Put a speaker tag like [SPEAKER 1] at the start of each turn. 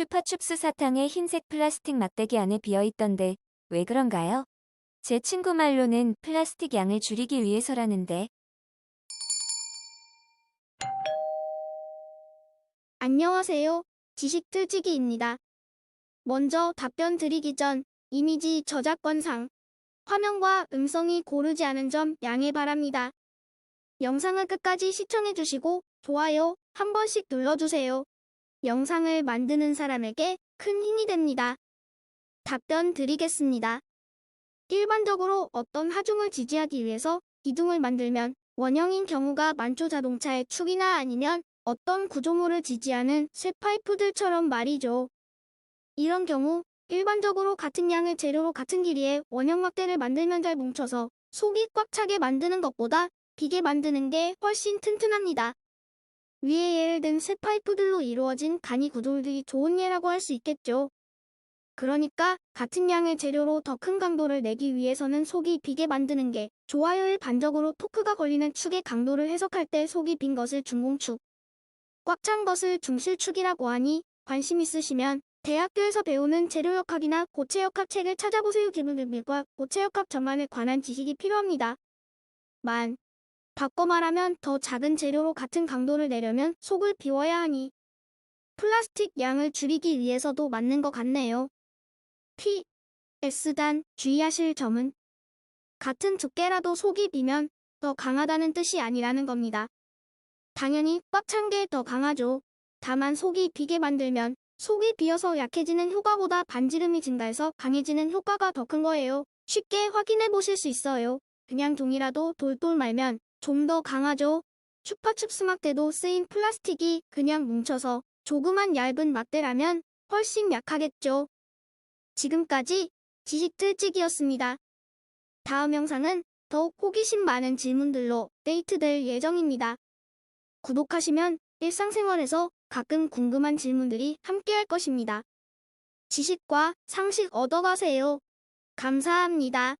[SPEAKER 1] 슈파춥스 사탕에 흰색 플라스틱 막대기 안에 비어 있던데 왜 그런가요? 제 친구 말로는 플라스틱 양을 줄이기 위해서라는데
[SPEAKER 2] 안녕하세요. 지식 틀지기입니다. 먼저 답변 드리기 전 이미지 저작권상 화면과 음성이 고르지 않은 점 양해 바랍니다. 영상을 끝까지 시청해 주시고 좋아요 한 번씩 눌러주세요. 영상을 만드는 사람에게 큰 힘이 됩니다. 답변 드리겠습니다. 일반적으로 어떤 하중을 지지하기 위해서 기둥을 만들면 원형인 경우가 많죠 자동차의 축이나 아니면 어떤 구조물을 지지하는 쇠파이프들처럼 말이죠. 이런 경우 일반적으로 같은 양의 재료로 같은 길이의 원형 막대를 만들면 잘 뭉쳐서 속이 꽉 차게 만드는 것보다 비게 만드는 게 훨씬 튼튼합니다. 위에 예를 든 쇠파이프들로 이루어진 간이 구조물들이 좋은 예라고 할 수 있겠죠. 그러니까 같은 양의 재료로 더 큰 강도를 내기 위해서는 속이 비게 만드는 게 좋아요 일반적으로 토크가 걸리는 축의 강도를 해석할 때 속이 빈 것을 중공축, 꽉 찬 것을 중실축이라고 하니 관심 있으시면 대학교에서 배우는 재료역학이나 고체역학 책을 찾아보세요. 기물들과 고체역학 전반에 관한 지식이 필요합니다. 만, 바꿔 말하면 더 작은 재료로 같은 강도를 내려면 속을 비워야 하니 플라스틱 양을 줄이기 위해서도 맞는 것 같네요. P, S단 주의하실 점은 같은 두께라도 속이 비면 더 강하다는 뜻이 아니라는 겁니다. 당연히 꽉 찬 게 더 강하죠. 다만 속이 비게 만들면 속이 비어서 약해지는 효과보다 반지름이 증가해서 강해지는 효과가 더 큰 거예요. 쉽게 확인해 보실 수 있어요. 그냥 종이라도 돌돌 말면 좀 더 강하죠. 슈퍼춥스 막대도 쓰인 플라스틱이 그냥 뭉쳐서 조그만 얇은 막대라면 훨씬 약하겠죠. 지금까지 지식 틀찍이었습니다. 다음 영상은 더욱 호기심 많은 질문들로 데이트될 예정입니다. 구독하시면 일상생활에서 가끔 궁금한 질문들이 함께할 것입니다. 지식과 상식 얻어가세요. 감사합니다.